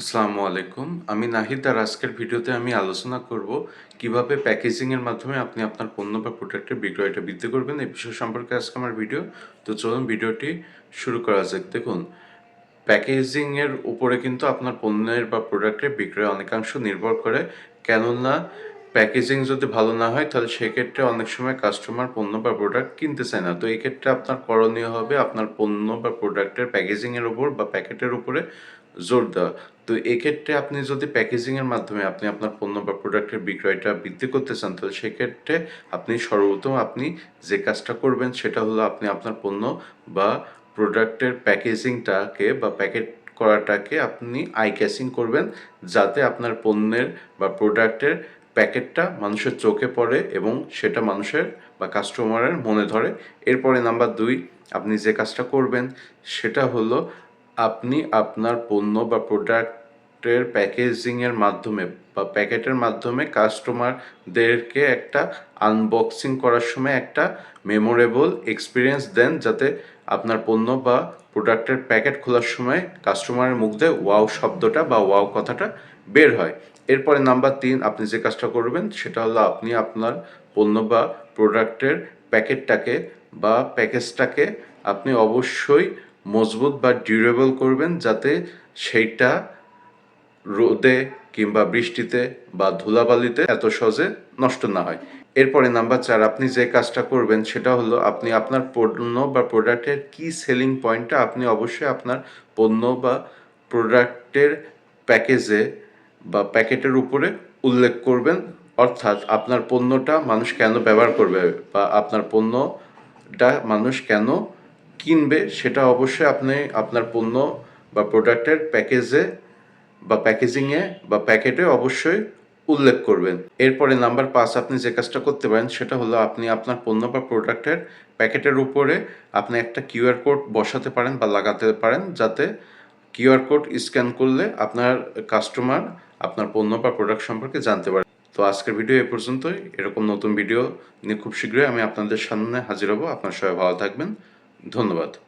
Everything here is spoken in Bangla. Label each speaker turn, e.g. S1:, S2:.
S1: আসসালামু আলাইকুম। আমি নাহিদ আর আজকের ভিডিওতে আমি আলোচনা করব কীভাবে প্যাকেজিংয়ের মাধ্যমে আপনি আপনার পণ্য বা প্রোডাক্টের বিক্রয়টা বৃদ্ধি করবেন। এই বিষয় সম্পর্কে আজকে আমার ভিডিও। তো চলুন ভিডিওটি শুরু করা যাক। দেখুন প্যাকেজিংয়ের উপরে কিন্তু আপনার পণ্যের বা প্রোডাক্টের বিক্রয় অনেকাংশ নির্ভর করে। কেননা প্যাকেজিং যদি ভালো না হয়, তাহলে সেক্ষেত্রে অনেক সময় কাস্টমার পণ্য বা প্রোডাক্ট কিনতে চায় না। তো এই ক্ষেত্রে আপনার করণীয় হবে আপনার পণ্য বা প্রোডাক্টের প্যাকেজিংয়ের উপর বা প্যাকেটের উপরে জোর দেওয়া। তো এক্ষেত্রে আপনি যদি প্যাকেজিংয়ের মাধ্যমে আপনি আপনার পণ্য বা প্রোডাক্টের বিক্রয়টা বৃদ্ধি করতে চান, তাহলে সেক্ষেত্রে আপনি সর্বপ্রথম আপনি যে কাজটা করবেন, সেটা হলো আপনি আপনার পণ্য বা প্রোডাক্টের প্যাকেজিংটাকে বা প্যাকেট করাটাকে আপনি আই ক্যাচিং করবেন, যাতে আপনার পণ্যের বা প্রোডাক্টের প্যাকেটটা মানুষের চোখে পড়ে এবং সেটা মানুষের বা কাস্টমারের মনে ধরে। এরপরে নাম্বার দুই, আপনি যে কাজটা করবেন, সেটা হলো আপনি আপনার পণ্য বা প্রোডাক্টের প্যাকেজিংয়ের মাধ্যমে বা প্যাকেটের মাধ্যমে কাস্টমারদেরকে একটা আনবক্সিং করার সময় একটা মেমোরেবল এক্সপিরিয়েন্স দেন যাতে আপনার পণ্য বা প্রোডাক্টের প্যাকেট খোলার সময় কাস্টমারের মুখ দিয়ে ওয়াও শব্দটা বা ওয়াও কথাটা বের হয়। এরপরে নাম্বার তিন আপনি যে কাজটা করবেন সেটা হলো আপনি আপনার পণ্য বা প্রোডাক্টের প্যাকেটটাকে বা প্যাকেজটাকে আপনি অবশ্যই মজবুত বা ডিউরেবল করবেন যাতে সেইটা রোদে কিংবা বৃষ্টিতে বা ধুলাবালিতে এত সহজে নষ্ট না হয়। এরপরে নাম্বার চার, আপনি যে কাজটা করবেন সেটা হলো আপনি আপনার পণ্য বা প্রোডাক্টের কি সেলিং পয়েন্টটা আপনি অবশ্যই আপনার পণ্য বা প্রোডাক্টের প্যাকেজে বা প্যাকেটের উপরে উল্লেখ করবেন। অর্থাৎ আপনার পণ্যটা মানুষ কেন ব্যবহার করবে বা আপনার পণ্যটা মানুষ কেন কিনবে সেটা অবশ্যই আপনি আপনার পণ্য বা প্রোডাক্টের প্যাকেজে বা প্যাকেজিংয়ে বা প্যাকেটে অবশ্যই উল্লেখ করবেন। এরপরে নাম্বার পাঁচ আপনি যে কাজটা করতে পারেন, সেটা হলো আপনি আপনার পণ্য বা প্রোডাক্টের প্যাকেটের উপরে আপনি একটা কিউআর কোড বসাতে পারেন বা লাগাতে পারেন, যাতে কিউআর কোড স্ক্যান করলে আপনার কাস্টমার আপনার পণ্য বা প্রোডাক্ট সম্পর্কে জানতে পারে। তো আজকের ভিডিও এ পর্যন্তই। এরকম নতুন ভিডিও নিয়ে খুব শীঘ্রই আমি আপনাদের সামনে হাজির হব। আপনার সবাই ভালো থাকবেন। ধন্যবাদ।